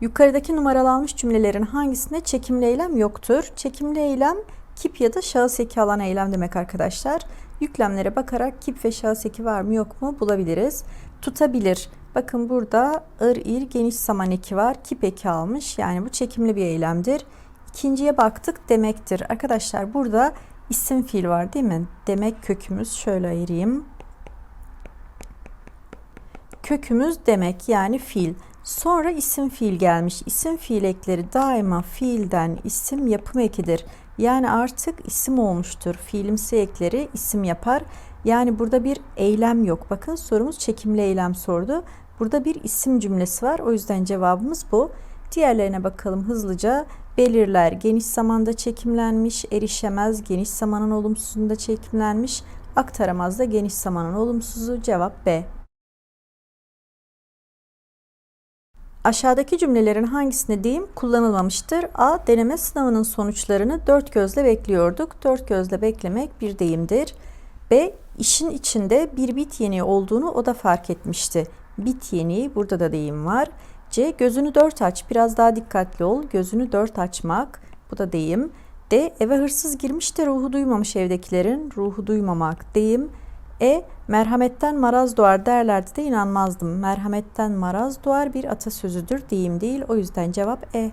Yukarıdaki numaralanmış cümlelerin hangisinde çekimli eylem yoktur? Çekimli eylem kip ya da şahıs eki alan eylem demek arkadaşlar. Yüklemlere bakarak kip ve şahıs eki var mı yok mu bulabiliriz. Tutabilir. Bakın burada ır ir geniş zaman eki var. Kip eki almış. Yani bu çekimli bir eylemdir. İkinciye baktık demektir. Arkadaşlar burada isim fiil var değil mi? Demek kökümüz şöyle ayırayım. Kökümüz demek yani fiil. Sonra isim fiil gelmiş. İsim fiil ekleri daima fiilden isim yapım ekidir. Yani artık isim olmuştur. Fiilimsi ekleri isim yapar. Yani burada bir eylem yok. Bakın sorumuz çekimli eylem sordu. Burada bir isim cümlesi var. O yüzden cevabımız bu. Diğerlerine bakalım hızlıca. Belirler geniş zamanda çekimlenmiş, erişemez geniş zamanın olumsuzunda çekimlenmiş, aktaramaz da geniş zamanın olumsuzu cevap B. Aşağıdaki cümlelerin hangisinde deyim kullanılmamıştır? A. Deneme sınavının sonuçlarını dört gözle bekliyorduk. Dört gözle beklemek bir deyimdir. B. İşin içinde bir bit yeniği olduğunu o da fark etmişti. Bit yeniği burada da deyim var. C. Gözünü dört aç. Biraz daha dikkatli ol. Gözünü dört açmak. Bu da deyim. D. Eve hırsız girmiş de ruhu duymamış evdekilerin. Ruhu duymamak deyim. E. Merhametten maraz doğar derlerdi de inanmazdım. Merhametten maraz doğar bir atasözüdür deyim değil. O yüzden cevap E.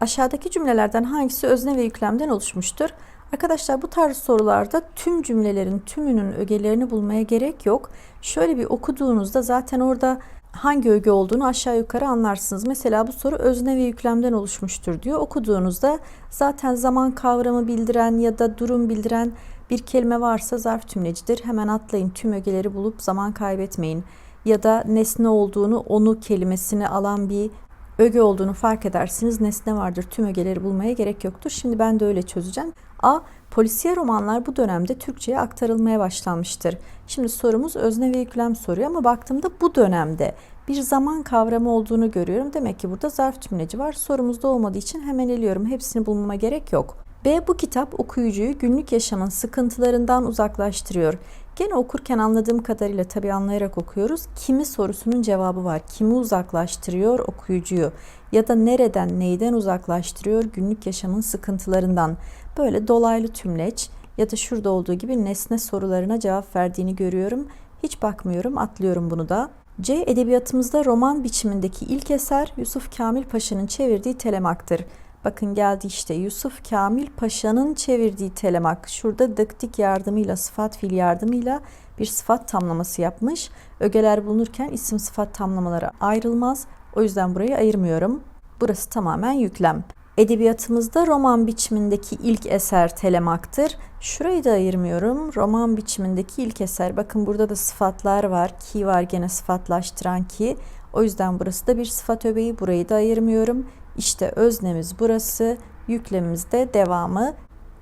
Aşağıdaki cümlelerden hangisi özne ve yüklemden oluşmuştur? Arkadaşlar bu tarz sorularda tüm cümlelerin tümünün ögelerini bulmaya gerek yok. Şöyle bir okuduğunuzda zaten orada hangi öge olduğunu aşağı yukarı anlarsınız. Mesela bu soru özne ve yüklemden oluşmuştur diyor. Okuduğunuzda zaten zaman kavramı bildiren ya da durum bildiren bir kelime varsa zarf tümlecidir. Hemen atlayın tüm ögeleri bulup zaman kaybetmeyin. Ya da nesne olduğunu onu kelimesini alan bir öge olduğunu fark edersiniz. Nesne vardır. Tüm ögeleri bulmaya gerek yoktur. Şimdi ben de öyle çözeceğim. A. Polisiye romanlar bu dönemde Türkçe'ye aktarılmaya başlanmıştır. Şimdi sorumuz özne ve yüklem soruyor ama baktığımda bu dönemde bir zaman kavramı olduğunu görüyorum. Demek ki burada zarf tümleci var. Sorumuzda olmadığı için hemen eliyorum. Hepsini bulmama gerek yok. B. Bu kitap okuyucuyu günlük yaşamın sıkıntılarından uzaklaştırıyor. Gene okurken anladığım kadarıyla tabii anlayarak okuyoruz. Kimi sorusunun cevabı var. Kimi uzaklaştırıyor okuyucuyu? Ya da nereden, neyden uzaklaştırıyor günlük yaşamın sıkıntılarından? Böyle dolaylı tümleç ya da şurada olduğu gibi nesne sorularına cevap verdiğini görüyorum. Hiç bakmıyorum, atlıyorum bunu da. C. Edebiyatımızda roman biçimindeki ilk eser Yusuf Kamil Paşa'nın çevirdiği Telemak'tır. Bakın geldi işte Yusuf Kamil Paşa'nın çevirdiği telemak. Şurada dıktik yardımıyla, sıfat fiil yardımıyla bir sıfat tamlaması yapmış. Ögeler bulunurken isim sıfat tamlamaları ayrılmaz. O yüzden burayı ayırmıyorum. Burası tamamen yüklem. Edebiyatımızda roman biçimindeki ilk eser telemaktır. Şurayı da ayırmıyorum. Roman biçimindeki ilk eser. Bakın burada da sıfatlar var. Ki var gene sıfatlaştıran ki. O yüzden burası da bir sıfat öbeği. Burayı da ayırmıyorum. İşte öznemiz burası, yüklemimiz de devamı.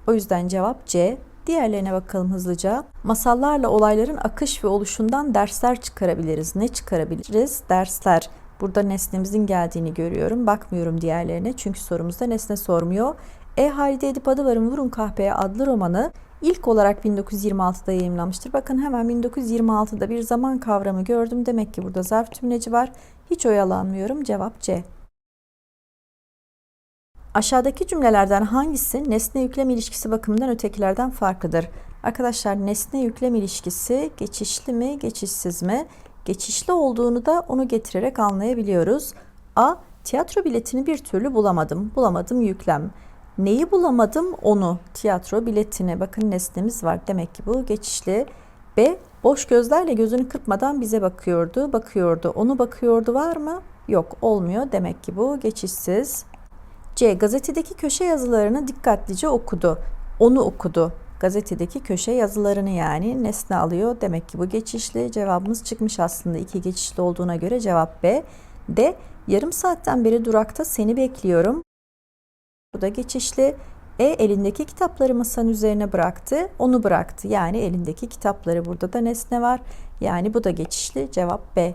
O yüzden cevap C. Diğerlerine bakalım hızlıca. Masallarla olayların akış ve oluşundan dersler çıkarabiliriz. Ne çıkarabiliriz? Dersler. Burada nesnemizin geldiğini görüyorum. Bakmıyorum diğerlerine çünkü sorumuzda nesne sormuyor. E Halide Edip Adıvar'ın Vurun Kahpeye adlı romanı ilk olarak 1926'da yayımlanmıştır. Bakın hemen 1926'da bir zaman kavramı gördüm. Demek ki burada zarf tümleci var. Hiç oyalanmıyorum. Cevap C. Aşağıdaki cümlelerden hangisi nesne yüklem ilişkisi bakımından ötekilerden farklıdır? Arkadaşlar nesne yüklem ilişkisi geçişli mi, geçişsiz mi? Geçişli olduğunu da onu getirerek anlayabiliyoruz. A. Tiyatro biletini bir türlü bulamadım. Bulamadım yüklem. Neyi bulamadım? Onu. Tiyatro biletini. Bakın nesnemiz var. Demek ki bu geçişli. B. Boş gözlerle gözünü kırpmadan bize bakıyordu. Bakıyordu. Onu bakıyordu var mı? Yok olmuyor. Demek ki bu geçişsiz. C. Gazetedeki köşe yazılarını dikkatlice okudu. Onu okudu. Gazetedeki köşe yazılarını yani nesne alıyor. Demek ki bu geçişli. Cevabımız çıkmış aslında. iki geçişli olduğuna göre cevap B. D. Yarım saatten beri durakta seni bekliyorum. Bu da geçişli. E elindeki kitapları masanın üzerine bıraktı. Onu bıraktı. Yani elindeki kitapları burada da nesne var. Yani bu da geçişli. Cevap B.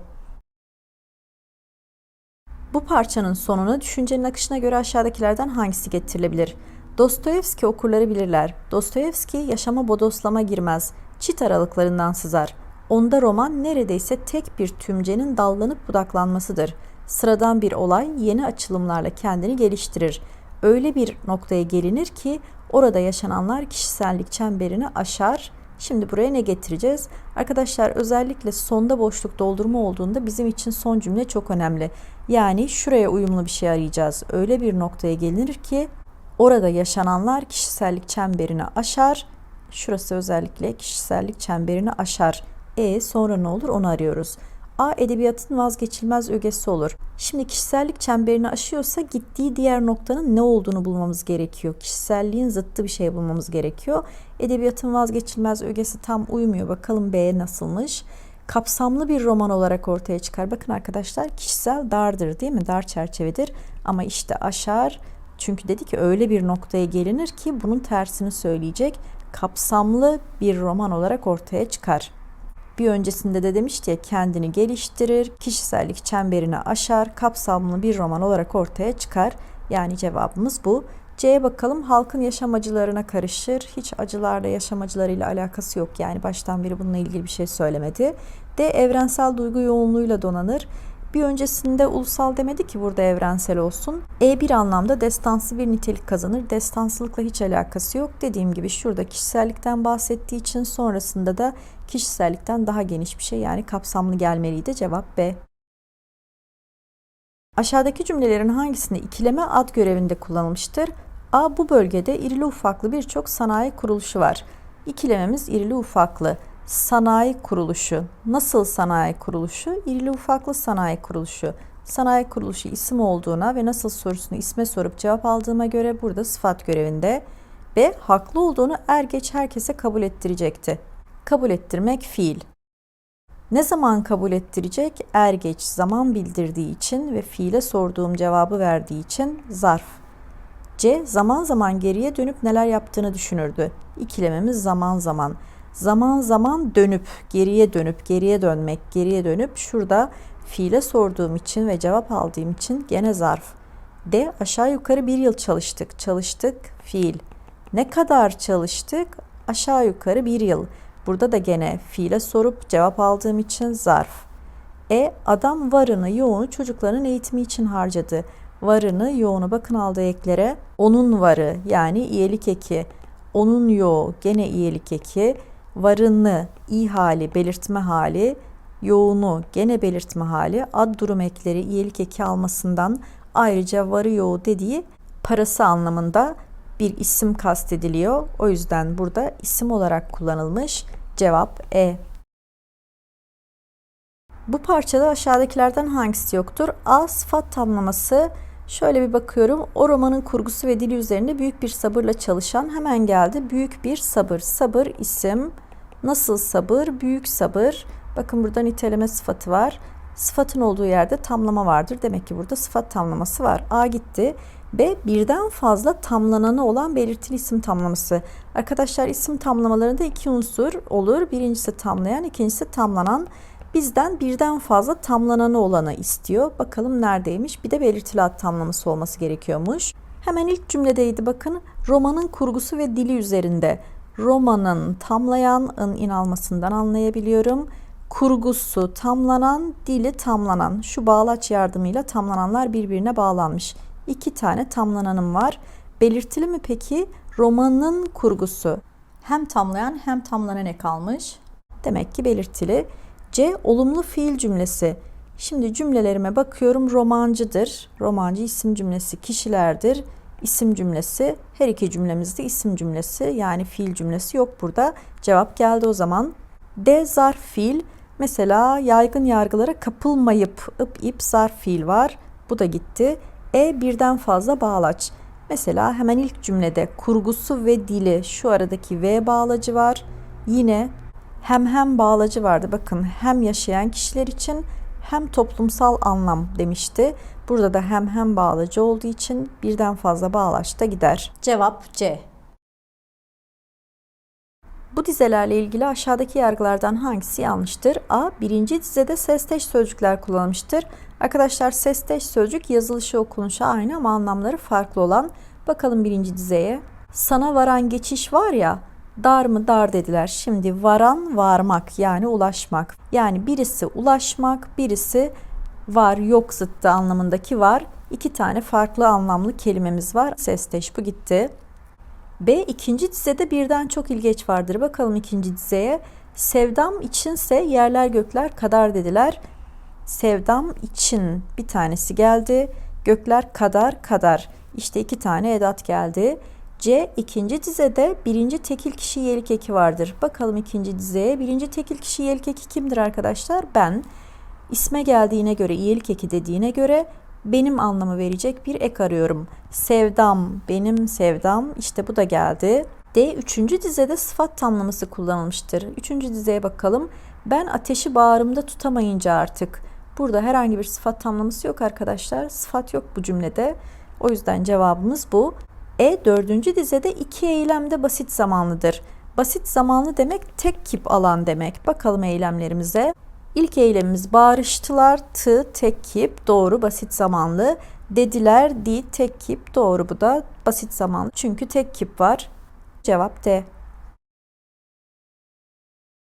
Bu parçanın sonuna düşüncenin akışına göre aşağıdakilerden hangisi getirilebilir? Dostoyevski okurları bilirler. Dostoyevski yaşama bodoslama girmez. Çit aralıklarından sızar. Onda roman neredeyse tek bir tümcenin dallanıp budaklanmasıdır. Sıradan bir olay yeni açılımlarla kendini geliştirir. Öyle bir noktaya gelinir ki orada yaşananlar kişisellik çemberini aşar. Şimdi buraya ne getireceğiz? Arkadaşlar özellikle sonda boşluk doldurma olduğunda bizim için son cümle çok önemli. Yani şuraya uyumlu bir şey arayacağız. Öyle bir noktaya gelinir ki orada yaşananlar kişisellik çemberini aşar. Şurası özellikle kişisellik çemberini aşar. E sonra ne olur onu arıyoruz. A edebiyatın vazgeçilmez ögesi olur. Şimdi kişisellik çemberini aşıyorsa gittiği diğer noktanın ne olduğunu bulmamız gerekiyor. Kişiselliğin zıttı bir şey bulmamız gerekiyor. Edebiyatın vazgeçilmez ögesi tam uymuyor. Bakalım B nasılmış? Kapsamlı bir roman olarak ortaya çıkar. Bakın arkadaşlar kişisel dardır değil mi? Dar çerçevedir. Ama işte aşar. Çünkü dedi ki öyle bir noktaya gelinir ki bunun tersini söyleyecek. Kapsamlı bir roman olarak ortaya çıkar. Bir öncesinde de demişti ya kendini geliştirir, kişisellik çemberini aşar, kapsamlı bir roman olarak ortaya çıkar. Yani cevabımız bu. C'ye bakalım halkın yaşam acılarına karışır. Hiç acılarla yaşam acılarıyla alakası yok. Yani baştan beri bununla ilgili bir şey söylemedi. D evrensel duygu yoğunluğuyla donanır. Bir öncesinde ulusal demedi ki burada evrensel olsun. E bir anlamda destansı bir nitelik kazanır. Destansılıkla hiç alakası yok. Dediğim gibi şurada kişisellikten bahsettiği için sonrasında da kişisellikten daha geniş bir şey yani kapsamlı gelmeliydi. Cevap B. Aşağıdaki cümlelerin hangisinde ikileme ad görevinde kullanılmıştır? A. Bu bölgede irili ufaklı birçok sanayi kuruluşu var. İkilememiz irili ufaklı. Sanayi kuruluşu. Nasıl sanayi kuruluşu? İrili ufaklı sanayi kuruluşu. Sanayi kuruluşu isim olduğuna ve nasıl sorusunu isme sorup cevap aldığıma göre burada sıfat görevinde. B. Haklı olduğunu er geç herkese kabul ettirecekti. Kabul ettirmek fiil. Ne zaman kabul ettirecek? Er geç zaman bildirdiği için ve fiile sorduğum cevabı verdiği için zarf. C. Zaman zaman geriye dönüp neler yaptığını düşünürdü. İkilememiz zaman zaman. Zaman zaman dönüp, geriye dönüp, geriye dönmek, geriye dönüp şurada fiile sorduğum için ve cevap aldığım için gene zarf. D. Aşağı yukarı bir yıl çalıştık. Çalıştık, fiil. Ne kadar çalıştık? Aşağı yukarı bir yıl. Burada da gene fiile sorup cevap aldığım için zarf. E. Adam varını, yoğunu çocukların eğitimi için harcadı. Varını, yoğunu bakın aldığı eklere. Onun varı yani iyelik eki. Onun yoğu gene iyelik eki varını, i hali, belirtme hali, yoğunu, gene belirtme hali, ad durum ekleri iyilik eki almasından ayrıca varı yoğu dediği parası anlamında bir isim kastediliyor. O yüzden burada isim olarak kullanılmış. Cevap E. Bu parçada aşağıdakilerden hangisi yoktur? A. Sıfat tamlaması. Şöyle bir bakıyorum. O romanın kurgusu ve dili üzerinde büyük bir sabırla çalışan hemen geldi. Büyük bir sabır. Sabır isim. Nasıl sabır? Büyük sabır. Bakın burada niteleme sıfatı var. Sıfatın olduğu yerde tamlama vardır. Demek ki burada sıfat tamlaması var. A gitti. B birden fazla tamlananı olan belirtili isim tamlaması. Arkadaşlar isim tamlamalarında iki unsur olur. Birincisi tamlayan, ikincisi tamlanan. Bizden birden fazla tamlananı olanı istiyor. Bakalım neredeymiş? Bir de belirtili ad tamlaması olması gerekiyormuş. Hemen ilk cümledeydi bakın. Romanın kurgusu ve dili üzerinde. Romanın in almasından anlayabiliyorum. Kurgusu tamlanan, dili tamlanan. Şu bağlaç yardımıyla tamlananlar birbirine bağlanmış. İki tane tamlananım var. Belirtili mi peki? Romanın kurgusu. Hem tamlayan hem tamlanan ek almış. Demek ki belirtili. C. Olumlu fiil cümlesi. Şimdi cümlelerime bakıyorum. Romancıdır. Romancı isim cümlesi kişilerdir. İsim cümlesi. Her iki cümlemizde isim cümlesi yani fiil cümlesi yok burada. Cevap geldi o zaman. D. Zarf fiil. Mesela yaygın yargılara kapılmayıp ıp ip zarf fiil var. Bu da gitti. E birden fazla bağlaç. Mesela hemen ilk cümlede kurgusu ve dili şu aradaki V bağlacı var. Yine hem hem bağlacı vardı. Bakın hem yaşayan kişiler için hem toplumsal anlam demişti. Burada da hem hem bağlacı olduğu için birden fazla bağlaç da gider. Cevap C. Bu dizelerle ilgili aşağıdaki yargılardan hangisi yanlıştır? A. Birinci dizede sesteş sözcükler kullanılmıştır. Arkadaşlar sesteş sözcük yazılışı okunuşa aynı ama anlamları farklı olan. Bakalım birinci dizeye. Sana varan geçiş var ya, Dar mı dar dediler. Şimdi varan varmak yani ulaşmak. Yani birisi ulaşmak, birisi var yok zıttı anlamındaki var. İki tane farklı anlamlı kelimemiz var. Sesteş bu gitti. B ikinci dizede birden çok ilgeç vardır. Bakalım ikinci dizeye. Sevdam içinse yerler gökler kadar dediler. Sevdam için bir tanesi geldi. Gökler kadar kadar. İşte iki tane edat geldi. C ikinci dizede birinci tekil kişi yelik eki vardır. Bakalım ikinci dizeye. Birinci tekil kişi yelik eki kimdir arkadaşlar? Ben. İsme geldiğine göre, iyelik eki dediğine göre benim anlamı verecek bir ek arıyorum. Sevdam, benim sevdam. İşte bu da geldi. D üçüncü dizede sıfat tamlaması kullanılmıştır. Üçüncü dizeye bakalım. Ben ateşi bağrımda tutamayınca artık. Burada herhangi bir sıfat tamlaması yok arkadaşlar. Sıfat yok bu cümlede. O yüzden cevabımız bu. E dördüncü dizede iki eylemde basit zamanlıdır. Basit zamanlı demek tek kip alan demek. Bakalım eylemlerimize. İlk eylemimiz bağırıştılar. Tı tek kip doğru basit zamanlı. Dediler di tek kip doğru bu da basit zamanlı. Çünkü tek kip var. Cevap D.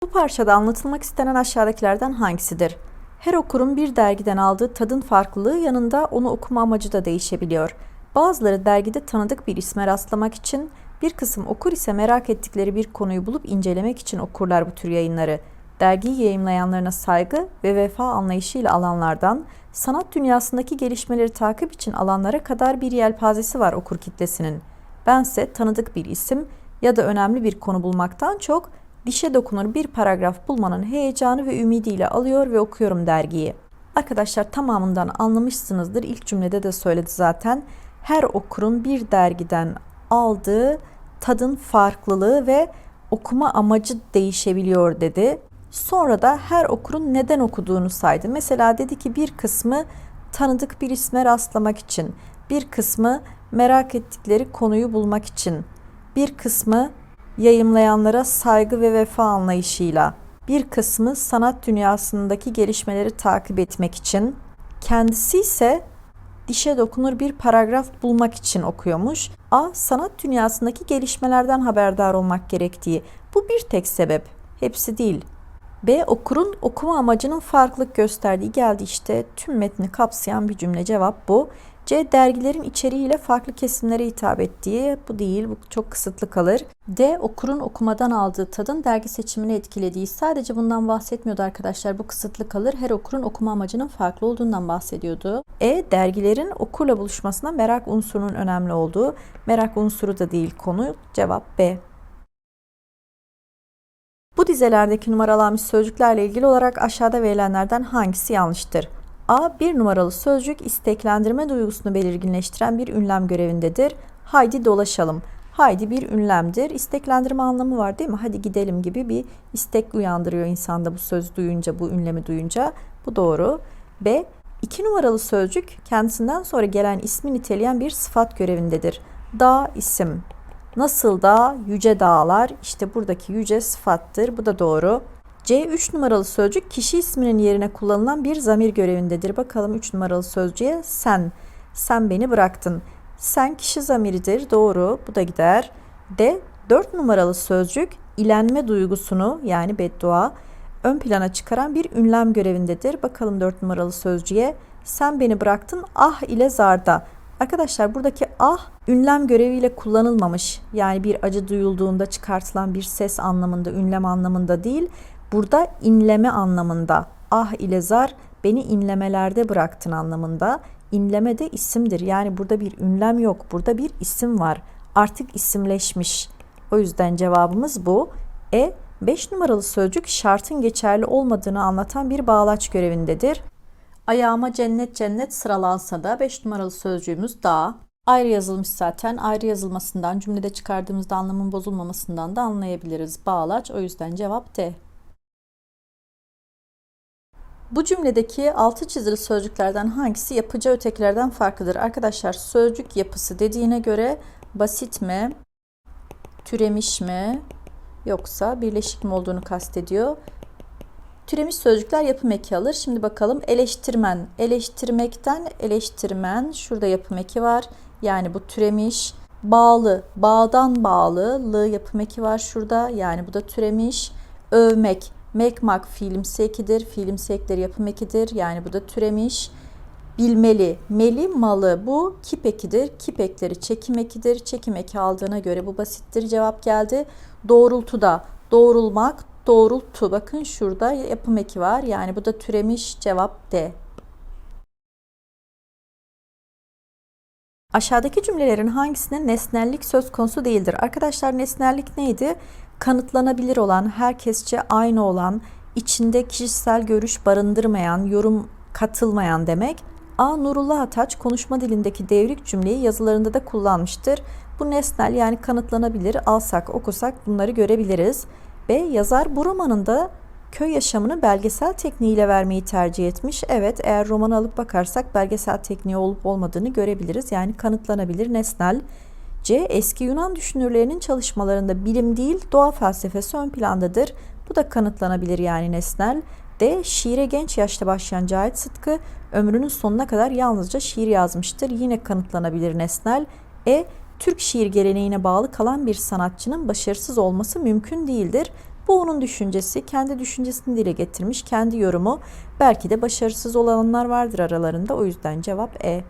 Bu parçada anlatılmak istenen aşağıdakilerden hangisidir? Her okurun bir dergiden aldığı tadın farklılığı yanında onu okuma amacı da değişebiliyor. Bazıları dergide tanıdık bir isme rastlamak için, bir kısım okur ise merak ettikleri bir konuyu bulup incelemek için okurlar bu tür yayınları. Dergiyi yayımlayanlarına saygı ve vefa anlayışıyla alanlardan, sanat dünyasındaki gelişmeleri takip için alanlara kadar bir yelpazesi var okur kitlesinin. Bense tanıdık bir isim ya da önemli bir konu bulmaktan çok dişe dokunur bir paragraf bulmanın heyecanı ve ümidiyle alıyor ve okuyorum dergiyi. Arkadaşlar tamamından anlamışsınızdır. İlk cümlede de söyledi zaten. Her okurun bir dergiden aldığı tadın farklılığı ve okuma amacı değişebiliyor dedi. Sonra da her okurun neden okuduğunu saydı. Mesela dedi ki bir kısmı tanıdık bir isme rastlamak için, bir kısmı merak ettikleri konuyu bulmak için, bir kısmı yayımlayanlara saygı ve vefa anlayışıyla, bir kısmı sanat dünyasındaki gelişmeleri takip etmek için, kendisi ise dişe dokunur bir paragraf bulmak için okuyormuş. A. Sanat dünyasındaki gelişmelerden haberdar olmak gerektiği. Bu bir tek sebep. Hepsi değil. B. Okurun okuma amacının farklılık gösterdiği geldi işte tüm metni kapsayan bir cümle cevap bu. C. Dergilerin içeriğiyle farklı kesimlere hitap ettiği bu değil bu çok kısıtlı kalır. D. Okurun okumadan aldığı tadın dergi seçimini etkilediği sadece bundan bahsetmiyordu arkadaşlar bu kısıtlı kalır. Her okurun okuma amacının farklı olduğundan bahsediyordu. E. Dergilerin okurla buluşmasına merak unsurunun önemli olduğu merak unsuru da değil konu cevap B. Bu dizelerdeki numaralanmış sözcüklerle ilgili olarak aşağıda verilenlerden hangisi yanlıştır? A. Bir numaralı sözcük isteklendirme duygusunu belirginleştiren bir ünlem görevindedir. Haydi dolaşalım. Haydi bir ünlemdir. İsteklendirme anlamı var değil mi? Hadi gidelim gibi bir istek uyandırıyor insanda bu söz duyunca, bu ünlemi duyunca. Bu doğru. B. İki numaralı sözcük kendisinden sonra gelen ismi niteleyen bir sıfat görevindedir. Dağ isim. Nasıl da yüce dağlar işte buradaki yüce sıfattır. Bu da doğru. C 3 numaralı sözcük kişi isminin yerine kullanılan bir zamir görevindedir. Bakalım 3 numaralı sözcüğe sen. Sen beni bıraktın. Sen kişi zamiridir. Doğru. Bu da gider. D 4 numaralı sözcük ilenme duygusunu yani beddua ön plana çıkaran bir ünlem görevindedir. Bakalım 4 numaralı sözcüğe sen beni bıraktın ah ile zarda. Arkadaşlar buradaki ah ünlem göreviyle kullanılmamış. Yani bir acı duyulduğunda çıkartılan bir ses anlamında, ünlem anlamında değil. Burada inleme anlamında. Ah ile zar beni inlemelerde bıraktın anlamında. İnleme de isimdir. Yani burada bir ünlem yok. Burada bir isim var. Artık isimleşmiş. O yüzden cevabımız bu. E 5 numaralı sözcük şartın geçerli olmadığını anlatan bir bağlaç görevindedir. Ayağıma cennet cennet sıralansa da 5 numaralı sözcüğümüz dağ. Ayrı yazılmış zaten. Ayrı yazılmasından, cümlede çıkardığımızda anlamın bozulmamasından da anlayabiliriz. Bağlaç o yüzden cevap D. Bu cümledeki altı çizili sözcüklerden hangisi yapıcı ötekilerden farklıdır? Arkadaşlar sözcük yapısı dediğine göre basit mi, türemiş mi yoksa birleşik mi olduğunu kastediyor. Türemiş sözcükler yapım eki alır. Şimdi bakalım eleştirmen. Eleştirmekten eleştirmen. Şurada yapım eki var. Yani bu türemiş. Bağlı, bağdan bağlı, lı yapım eki var şurada. Yani bu da türemiş. Övmek, mekmak fiilimsi ekidir. Yapım ekidir. Yani bu da türemiş. Bilmeli, meli, malı bu kip ekidir. Kip ekleri çekim ekidir. Çekim eki aldığına göre bu basittir. Cevap geldi. Doğrultuda, doğrulmak, doğrultu. Bakın şurada yapım eki var. Yani bu da türemiş. Cevap D. Aşağıdaki cümlelerin hangisinde nesnellik söz konusu değildir? Arkadaşlar nesnellik neydi? Kanıtlanabilir olan, herkesçe aynı olan, içinde kişisel görüş barındırmayan, yorum katılmayan demek. A. Nurullah Ataç konuşma dilindeki devrik cümleyi yazılarında da kullanmıştır. Bu nesnel yani kanıtlanabilir. Alsak, okusak bunları görebiliriz. B. Yazar bu romanında köy yaşamını belgesel tekniğiyle vermeyi tercih etmiş. Evet eğer romanı alıp bakarsak belgesel tekniği olup olmadığını görebiliriz. Yani kanıtlanabilir nesnel. C. Eski Yunan düşünürlerinin çalışmalarında bilim değil doğa felsefesi ön plandadır. Bu da kanıtlanabilir yani nesnel. D. Şiire genç yaşta başlayan Cahit Sıtkı ömrünün sonuna kadar yalnızca şiir yazmıştır. Yine kanıtlanabilir nesnel. E. Türk şiir geleneğine bağlı kalan bir sanatçının başarısız olması mümkün değildir. Bu onun düşüncesi, kendi düşüncesini dile getirmiş, kendi yorumu. Belki de başarısız olanlar vardır aralarında. O yüzden cevap E.